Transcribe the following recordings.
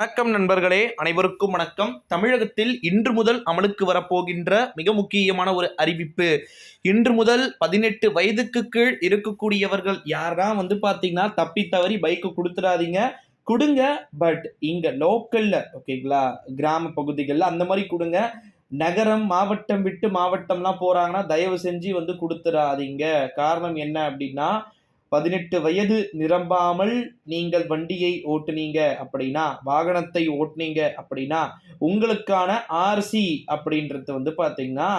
வணக்கம் நண்பர்களே அனைவருக்கும் வணக்கம். தமிழகத்தில் இன்று முதல் அமலுக்கு வரப்போகின்ற மிக முக்கியமான ஒரு அறிவிப்பு. இன்று முதல் பதினெட்டு வயதுக்கு கீழ் இருக்கக்கூடியவர்கள் யாரா வந்து பார்த்தீங்கன்னா தப்பி தவறி பைக்கு கொடுத்துடாதீங்க. கொடுங்க பட் இங்க லோக்கல்ல ஓகேங்களா கிராம பகுதிகளில் அந்த மாதிரி கொடுங்க. நகரம் மாவட்டம் விட்டு மாவட்டம்லாம் போறாங்கன்னா தயவு செஞ்சு வந்து கொடுத்துடாதீங்க. காரணம் என்ன அப்படின்னா பதினெட்டு வயது நிரம்பாமல் நீங்கள் வண்டியை ஓட்டுனீங்க அப்படின்னா வாகனத்தை ஓட்டுனீங்க அப்படின்னா உங்களுக்கான ஆர்சி அப்படின்றது வந்து பார்த்தீங்கன்னா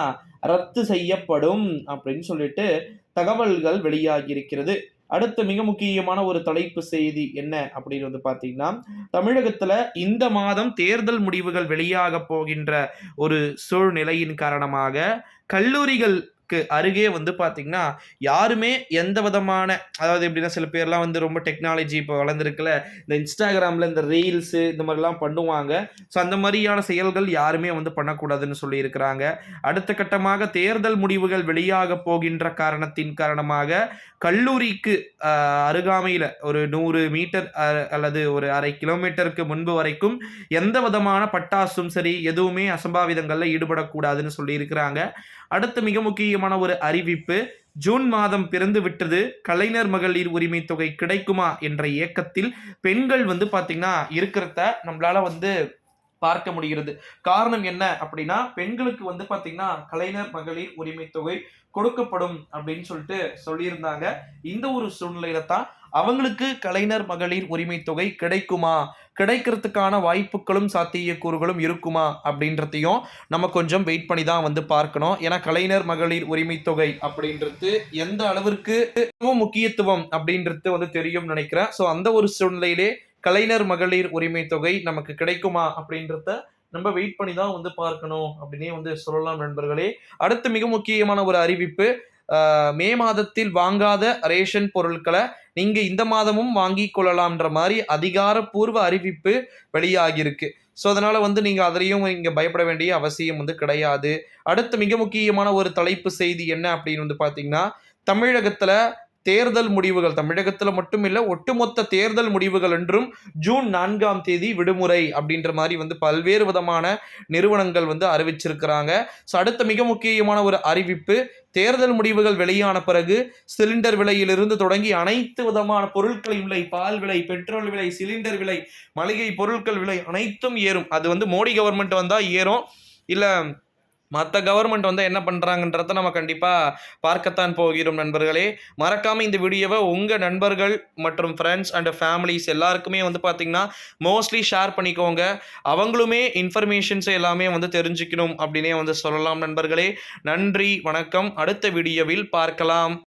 ரத்து செய்யப்படும் அப்படின்னு சொல்லிட்டு தகவல்கள் வெளியாகி இருக்கிறது அடுத்து மிக முக்கியமான ஒரு தலைப்பு செய்தி என்ன அப்படின்னு வந்து பார்த்தீங்கன்னா தமிழகத்தில் இந்த மாதம் தேர்தல் முடிவுகள் வெளியாக போகின்ற ஒரு சூழ்நிலையின் காரணமாக கல்லூரிகள் அருகே வந்து பார்த்தீங்கன்னா யாருமே எந்த விதமான அதாவது எப்படின்னா சில பேர்லாம் வந்து ரொம்ப டெக்னாலஜி இப்போ வளர்ந்துருக்குல்ல இந்த இன்ஸ்டாகிராமில் இந்த ரீல்ஸு இந்த மாதிரிலாம் பண்ணுவாங்க. ஸோ அந்த மாதிரியான செயல்கள் யாருமே வந்து பண்ணக்கூடாதுன்னு சொல்லியிருக்கிறாங்க. அடுத்த கட்டமாக தேர்தல் முடிவுகள் வெளியாக போகின்ற காரணத்தின் காரணமாக கல்லூரிக்கு அருகாமையில் ஒரு நூறு மீட்டர் அல்லது ஒரு அரை கிலோமீட்டருக்கு முன்பு வரைக்கும் எந்த விதமான பட்டாசும் சரி எதுவுமே அசம்பாவிதங்களில் ஈடுபடக்கூடாதுன்னு சொல்லியிருக்கிறாங்க. அடுத்து மிக முக்கியமான ஒரு அறிவிப்பு. ஜூன் மாதம் பிறந்து விட்டது கலைஞர் மகளிர் உரிமை தொகை கிடைக்குமா என்ற இயக்கத்தில் பெண்கள் வந்து பார்த்தீங்கன்னா இருக்கிறத நம்மளால வந்து பார்க்க முடிகிறது. காரணம் என்ன அப்படின்னா பெண்களுக்கு வந்து பார்த்தீங்கன்னா கலைஞர் மகளிர் உரிமை தொகை கொடுக்கப்படும் அப்படின்னு சொல்லிட்டு சொல்லியிருந்தாங்க. இந்த ஒரு சூழ்நிலையில தான் அவங்களுக்கு கலைஞர் மகளிர் உரிமை தொகை கிடைக்குமா? கிடைக்கிறதுக்கான வாய்ப்புகளும் சாத்தியக்கூறுகளும் இருக்குமா? அப்படின்றதையும் நம்ம கொஞ்சம் வெயிட் பண்ணி தான் வந்து பார்க்கணும். ஏன்னா கலைஞர் மகளிர் உரிமை தொகை அப்படின்றது எந்த அளவிற்கு முக்கியத்துவம் அப்படின்றது வந்து தெரியும் நினைக்கிறேன். ஸோ அந்த ஒரு சூழ்நிலையிலே கலைஞர் மகளிர் உரிமை தொகை நமக்கு கிடைக்குமா? அப்படின்றத நம்ம வெயிட் பண்ணி தான் வந்து பார்க்கணும் அப்படின்னே வந்து சொல்லலாம் நண்பர்களே. அடுத்து மிக முக்கியமான ஒரு அறிவிப்பு மே மாதத்தில் வாங்காத ரேஷன் பொருட்களை நீங்கள் இந்த மாதமும் வாங்கி கொள்ளலாம்ன்ற மாதிரி அதிகாரப்பூர்வ அறிவிப்பு வெளியாகியிருக்கு. ஸோ அதனால் வந்து நீங்கள் அதிலையும் நீங்கள் பயப்பட வேண்டிய அவசியம் வந்து கிடையாது. அடுத்து மிக முக்கியமான ஒரு தலைப்பு செய்தி என்ன அப்படின்னு வந்து பார்த்தீங்கன்னா தமிழகத்தில் தேர்தல் முடிவுகள். தமிழகத்தில் மட்டும் இல்லை ஒட்டுமொத்த தேர்தல் முடிவுகள் என்றும் ஜூன் நான்காம் தேதி விடுமுறை அப்படின்ற மாதிரி வந்து பல்வேறு விதமான நிறுவனங்கள் வந்து அறிவிச்சிருக்கிறாங்க. ஸோ அடுத்த மிக முக்கியமான ஒரு அறிவிப்பு தேர்தல் முடிவுகள் வெளியான பிறகு சிலிண்டர் விலையிலிருந்து தொடங்கி அனைத்து விதமான பொருட்களின் விலை பால் விலை பெட்ரோல் விலை சிலிண்டர் விலை மளிகை பொருட்கள் விலை அனைத்தும் ஏறும். அது வந்து மோடி கவர்மெண்ட் வந்தால் ஏறும். இல்லை மற்ற கவர்மெண்ட் வந்து என்ன பண்ணுறாங்கன்றத நம்ம கண்டிப்பாக பார்க்கத்தான் போகிறோம் நண்பர்களே. மறக்காமல் இந்த வீடியோவை உங்கள் நண்பர்கள் மற்றும் ஃப்ரெண்ட்ஸ் அண்ட் ஃபேமிலிஸ் எல்லாருக்குமே வந்து பார்த்திங்கன்னா மோஸ்ட்லி ஷேர் பண்ணிக்கோங்க. அவங்களுமே இன்ஃபர்மேஷன்ஸ் எல்லாமே வந்து தெரிஞ்சுக்கணும் அப்படின்னே வந்து சொல்லலாம் நண்பர்களே. நன்றி வணக்கம். அடுத்த வீடியோவில் பார்க்கலாம்.